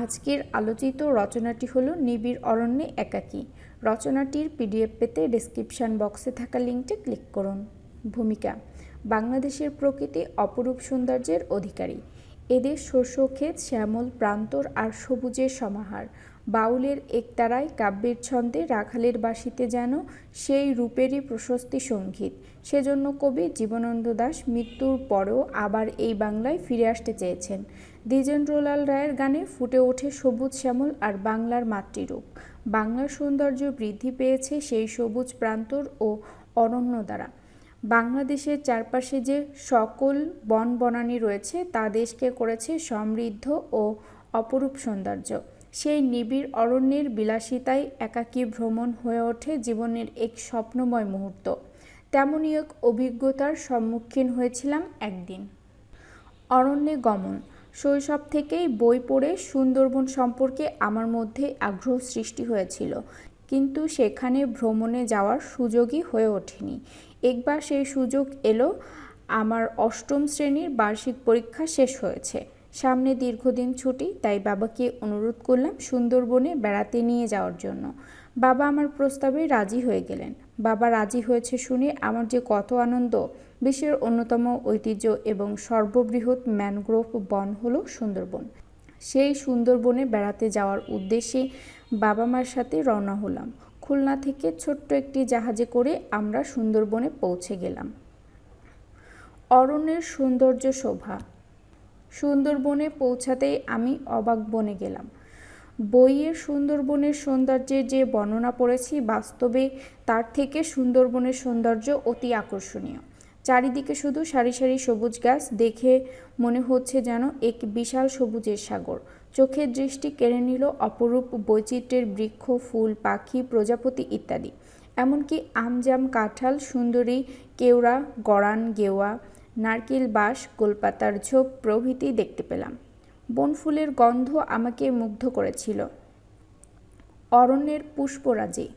আজকের আলোচিত রচনাটি হল নিবিড় অরণ্যে একাকী। রচনাটির পিডিএফ পেতে ডেসক্রিপশন বক্সে থাকা লিঙ্কটি ক্লিক করুন। ভূমিকা, বাংলাদেশের প্রকৃতি অপরূপ সৌন্দর্যের অধিকারী। এদের শস্য ক্ষেত শ্যামল, প্রান্তর আর সবুজের সমাহার। বাউলের একতারায় কাব্যের ছন্দে রাখালের বাসিতে যেন সেই রূপেরই প্রশস্তি সংগীত। সেজন্য কবি জীবনানন্দ দাশ মৃত্যুর পরেও আবার এই বাংলায় ফিরে আসতে চেয়েছেন। দ্বিজেন্দ্রলাল রায়ের গানে ফুটে ওঠে সবুজ শ্যামল আর বাংলার মাতৃরূপ। বাংলার সৌন্দর্য বৃদ্ধি পেয়েছে সেই সবুজ প্রান্তর ও অরণ্য দ্বারা। বাংলাদেশের চারপাশে যে সকল বন বনানী রয়েছে, তা দেশকে করেছে সমৃদ্ধ ও অপরূপ সৌন্দর্য। সেই নিবিড় অরণ্যের বিলাসিতায় একাকী ভ্রমণ হয়ে ওঠে জীবনের এক স্বপ্নময় মুহূর্ত। তেমনই এক অভিজ্ঞতার সম্মুখীন হয়েছিলাম একদিন। অরণ্যে গমন। শৈশব থেকেই বই পড়ে সুন্দরবন সম্পর্কে আমার মধ্যে আগ্রহ সৃষ্টি হয়েছিল। কিন্তু সেখানে ভ্রমণে যাওয়ার সুযোগই হয়ে ওঠেনি। একবার সেই সুযোগ এলো, আমার অষ্টম শ্রেণির বার্ষিক পরীক্ষা শেষ হয়েছে। সামনে দীর্ঘদিন ছুটি, তাই বাবাকে অনুরোধ করলাম সুন্দরবনে বেড়াতে নিয়ে যাওয়ার জন্য। বাবা আমার প্রস্তাবে রাজি হয়ে গেলেন। বাবা রাজি হয়েছে শুনে আমার যে কত আনন্দ। বিশ্বের অন্যতম ঐতিহ্য এবং সর্ববৃহৎ ম্যানগ্রোভ বন হলো সুন্দরবন। সেই সুন্দরবনে বেড়াতে যাওয়ার উদ্দেশ্যে বাবা মার সাথে রওনা হলাম। খুলনা থেকে ছোট্ট একটি জাহাজে করে আমরা সুন্দরবনে পৌঁছে গেলাম। অরণ্যের সৌন্দর্য শোভা। সুন্দরবনে পৌঁছাতেই আমি অবাক বনে গেলাম। বইয়ের সুন্দরবনের সৌন্দর্যের যে বর্ণনা পড়েছি, বাস্তবে তার থেকে সুন্দরবনের সৌন্দর্য অতি আকর্ষণীয়। চারিদিকে শুধু সারি সারি সবুজ গাছ, দেখে মনে হচ্ছে যেন এক বিশাল সবুজের সাগর। চোখের দৃষ্টি কেড়ে নিল অপরূপ বৈচিত্র্যের বৃক্ষ, ফুল, পাখি, প্রজাপতি ইত্যাদি। এমনকি আমজাম কাঁঠাল, সুন্দরী কেওড়া গড়ান গেওয়া, নারকেল বাঁশ, গোলপাতার ঝোপ প্রভৃতি দেখতে পেলাম। বনফুলের গন্ধ আমাকে মুগ্ধ করেছিল। অরণ্যের পুষ্পরাজি।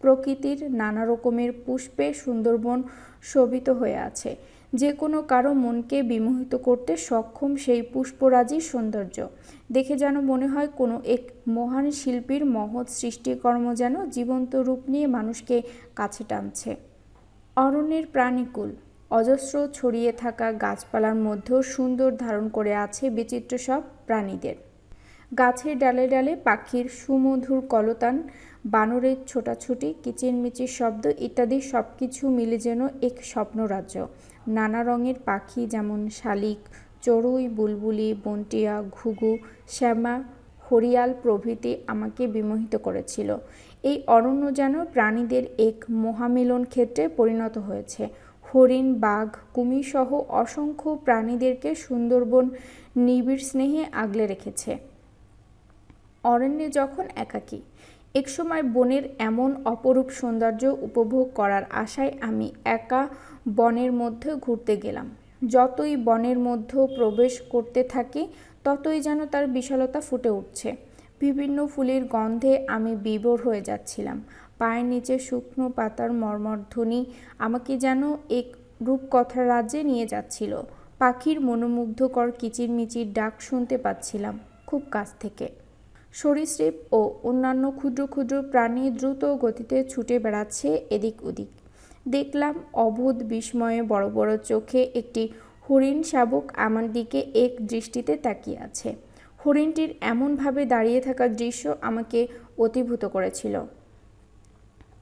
প্রকৃতির নানা রকমের পুষ্পে সুন্দরবন শোভিত হয়ে আছে। যে কোনো কারও মনকে বিমোহিত করতে সক্ষম সেই পুষ্পরাজির সৌন্দর্য। দেখে যেন মনে হয় কোনো এক মহান শিল্পীর মহৎ সৃষ্টিকর্ম যেন জীবন্ত রূপ নিয়ে মানুষকে কাছে টানছে। অরণ্যের প্রাণীকুল। অজস্র ছড়িয়ে থাকা গাছপালার মধ্যেও সুন্দর ধারণ করে আছে বিচিত্র সব প্রাণীদের। গাছের ডালে ডালে পাখির সুমধুর কলতান, বানরের ছোটাছুটি, কিচিরমিচির শব্দ ইত্যাদি সব কিছু মিলে যেন এক স্বপ্নরাজ্য। নানা রঙের পাখি যেমন শালিক, চড়ুই, বুলবুলি, বন্টিয়া, ঘুঘু, শ্যামা, হরিয়াল প্রভৃতি আমাকে বিমোহিত করেছিল। এই অরণ্য যেন প্রাণীদের এক মহামিলন ক্ষেত্রে পরিণত হয়েছে। হরিণ, বাঘ, কুমির সহ অসংখ্য প্রাণীদেরকে সুন্দরবন নিবিড় স্নেহে আগলে রেখেছে। অরণ্যে যখন একাকী, একসময় বনের এমন অপরূপ সৌন্দর্য উপভোগ করার আশায় আমি একা বনের মধ্যে ঘুরতে গেলাম। যতই বনের মধ্যে প্রবেশ করতে থাকি, ততই যেন তার বিশালতা ফুটে উঠছে। বিভিন্ন ফুলের গন্ধে আমি বিভোর হয়ে যাচ্ছিলাম। পায়ের নিচে শুকনো পাতার মর্মধ্বনি আমাকে যেন এক রূপকথার রাজ্যে নিয়ে যাচ্ছিল। পাখির মনোমুগ্ধকর কিচিরমিচির ডাক শুনতে পাচ্ছিলাম খুব কাছ থেকে। সরীসৃপ ও অন্যান্য ক্ষুদ্র ক্ষুদ্র প্রাণী দ্রুত গতিতে ছুটে বেড়াচ্ছে এদিক ওদিক। দেখলাম অবোধ বিস্ময়ে বড় বড় চোখে একটি হরিণ শাবক আমার দিকে এক দৃষ্টিতে তাকিয়ে আছে। হরিণটির এমনভাবে দাঁড়িয়ে থাকার দৃশ্য আমাকে অতিভূত করেছিল।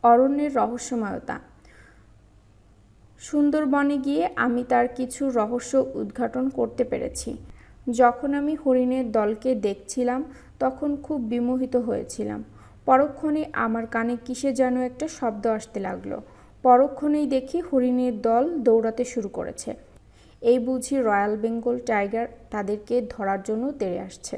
অরণ্যের রহস্যময়তা। সুন্দরবনে গিয়ে আমি তার কিছু রহস্য উদ্ঘাটন করতে পেরেছি। যখন আমি হরিণের দলকে দেখছিলাম, তখন খুব বিমোহিত হয়েছিলাম। পরক্ষণে আমার কানে কিসে যেন একটা শব্দ আসতে লাগল। পরক্ষণেই দেখি হরিণের দল দৌড়াতে শুরু করেছে। এই বুঝি রয়্যাল বেঙ্গল টাইগার তাদেরকে ধরার জন্য তেড়ে আসছে।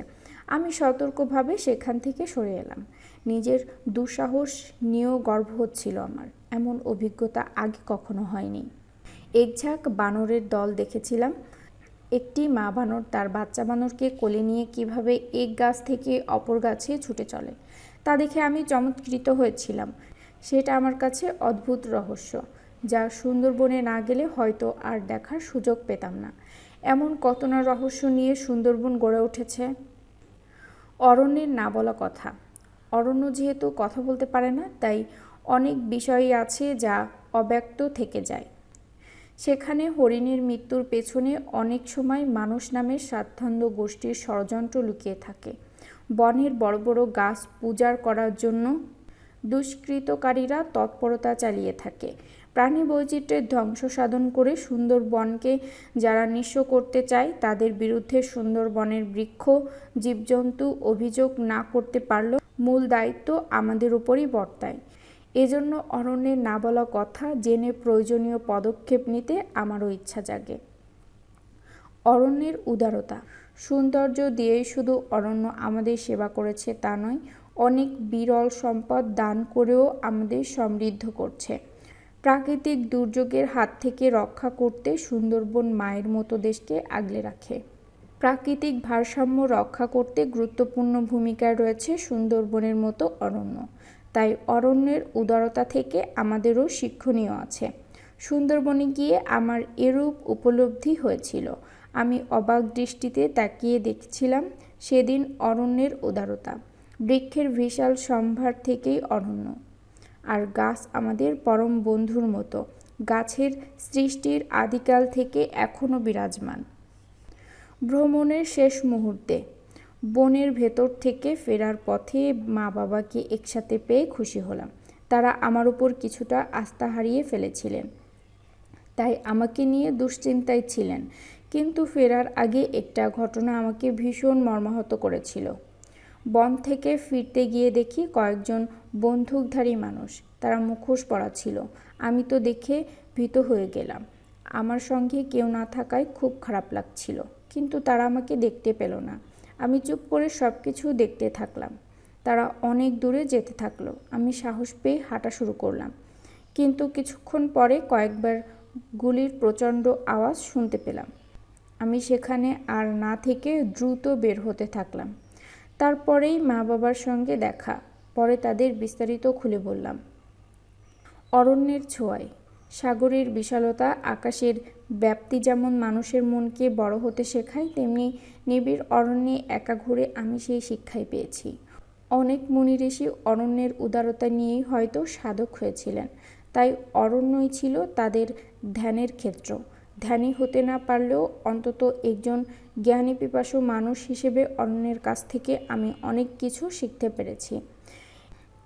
আমি সতর্কভাবে সেখান থেকে সরে এলাম। নিজের দুঃসাহস নিয়েও গর্ব হচ্ছিল আমার। এমন অভিজ্ঞতা আগে কখনো হয়নি। একঝাঁক বানরের দল দেখেছিলাম। একটি মা বানর তার বাচ্চা বানরকে কোলে নিয়ে কীভাবে এক গাছ থেকে অপর গাছে ছুটে চলে, তা দেখে আমি চমৎকৃত হয়েছিলাম। সেটা আমার কাছে অদ্ভুত রহস্য, যা সুন্দরবনে না গেলে হয়তো আর দেখার সুযোগ পেতাম না। এমন কত না রহস্য নিয়ে সুন্দরবন গড়ে উঠেছে। অরণ্যের না বলা কথা। অরণ্য যেহেতু কথা বলতে পারে না, তাই অনেক বিষয়ই আছে যা অব্যক্ত থেকে যায়। সেখানে হরিণের মৃত্যুর পেছনে অনেক সময় মানুষ নামের স্বার্থান্ধ গোষ্ঠীর ষড়যন্ত্র লুকিয়ে থাকে। বনের বড় বড় গাছ পূজার করার জন্য দুষ্কৃতকারীরা তৎপরতা চালিয়ে থাকে। প্রাণী বৈচিত্র্যের ধ্বংস সাধন করে সুন্দরবনকে যারা নিঃস্ব করতে চায়, তাদের বিরুদ্ধে সুন্দরবনের বৃক্ষ, জীবজন্তু অভিযোগ না করতে পারলেও মূল দায়িত্ব আমাদের উপরই বর্তায়। এজন্য অরণ্যের না বলা কথা, জেনে প্রয়োজনীয় পদক্ষেপ নিতে আমারও ইচ্ছা জাগে। অরণ্যের উদারতা, সৌন্দর্য দিয়েই শুধু অরণ্য আমাদের সেবা করেছে তা নয়, অনেক বিরল সম্পদ দান করেও আমাদের সমৃদ্ধ করছে। প্রাকৃতিক দুর্যোগের হাত থেকে রক্ষা করতে সুন্দরবন মায়ের মতো দেশকে আগলে রাখে। প্রাকৃতিক ভারসাম্য রক্ষা করতে গুরুত্বপূর্ণ ভূমিকায় রয়েছে সুন্দরবনের মতো অরণ্য। তাই অরণ্যের উদারতা থেকে আমাদেরও শিক্ষণীয় আছে। সুন্দরবনে গিয়ে আমার এরূপ উপলব্ধি হয়েছিল। আমি অবাক দৃষ্টিতে তাকিয়ে দেখছিলাম সেদিন অরণ্যের উদারতা। বৃক্ষের বিশাল সম্ভার থেকেই অরণ্য। আর গাছ আমাদের পরম বন্ধুর মতো। গাছের সৃষ্টির আদিকাল থেকে এখনও বিরাজমান। ভ্রমণের শেষ মুহূর্তে বনের ভেতর থেকে ফেরার পথে মা বাবাকে একসাথে পেয়ে খুশি হলাম। তারা আমার উপর কিছুটা আস্থা হারিয়ে ফেলেছিলেন। তাই আমাকে নিয়ে দুশ্চিন্তায় ছিলেন। কিন্তু ফেরার আগে একটা ঘটনা আমাকে ভীষণ মর্মাহত করেছিল। বন থেকে ফিরতে গিয়ে দেখি কয়েকজন বন্দুকধারী মানুষ। তারা মুখোশ পরা ছিল আমি তো দেখে ভীত হয়ে গেলাম। আমার সঙ্গে কেউ না থাকায় খুব খারাপ লাগছিল। কিন্তু তারা আমাকে দেখতে পেল না। আমি চুপ করে সব কিছু দেখতে থাকলাম। তারা অনেক দূরে যেতে থাকল। আমি সাহস পেয়ে হাঁটা শুরু করলাম। কিন্তু কিছুক্ষণ পরে কয়েকবার গুলির প্রচণ্ড আওয়াজ শুনতে পেলাম। আমি সেখানে আর না থেকে দ্রুত বের হতে থাকলাম। তারপরেই মা বাবার সঙ্গে দেখা। পরে তাদের বিস্তারিত খুলে বললাম। অরণ্যের ছোঁয়ায়। সাগরের বিশালতা, আকাশের ব্যাপ্তি যেমন মানুষের মনকে বড় হতে শেখায়, তেমনি নিবিড় অরণ্যে একা ঘুরে আমি সেই শিক্ষাই পেয়েছি। অনেক মুনি ঋষি অরণ্যের উদারতা নিয়েই হয়তো সাধক হয়েছিলেন। তাই অরণ্যই ছিল তাদের ধ্যানের ক্ষেত্র। ধ্যানী হতে না পারলেও অন্তত একজন জ্ঞানী পিপাসু মানুষ হিসেবে অন্যের কাছ থেকে আমি অনেক কিছু শিখতে পেরেছি।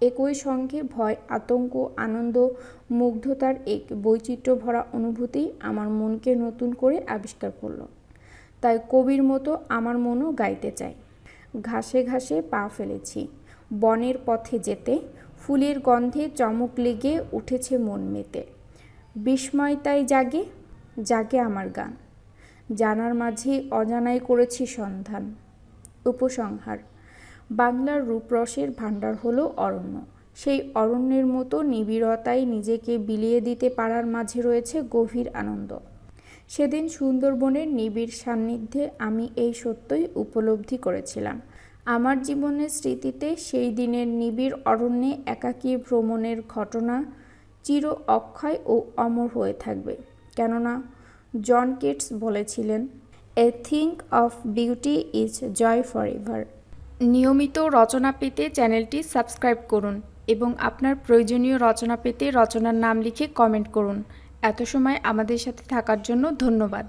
একই সঙ্গে ভয়, আতঙ্ক, আনন্দ, মুগ্ধতার এক বৈচিত্র্য ভরা অনুভূতি আমার মনকে নতুন করে আবিষ্কার করল। তাই কবির মতো আমার মনও গাইতে চাই ঘাসে ঘাসে পা ফেলেছি। বনের পথে যেতে, ফুলের গন্ধে চমক লেগে উঠেছে মন মেতে। বিস্ময় তাই জাগে জাগে আমার গান। জানার মাঝে অজানাই করেছি সন্ধান। উপসংহার, বাংলার রূপরসের ভাণ্ডার হলো অরণ্য। সেই অরণ্যের মতো নিবিড়তায় নিজেকে বিলিয়ে দিতে পারার মাঝে রয়েছে গভীর আনন্দ। সেদিন সুন্দরবনের নিবিড় সান্নিধ্যে আমি এই সত্যই উপলব্ধি করেছিলাম। আমার জীবনের স্মৃতিতে সেই দিনের নিবিড় অরণ্যে একাকী ভ্রমণের ঘটনা চির অক্ষয় ও অমর হয়ে থাকবে। কেননা জন কিটস বলেছিলেন a thing of beauty is joy for ever নিয়মিত রচনা পেতে চ্যানেলটি সাবস্ক্রাইব করুন এবং আপনার প্রয়োজনীয় রচনা পেতে রচনার নাম লিখে কমেন্ট করুন। এত সময় আমাদের সাথে থাকার জন্য ধন্যবাদ।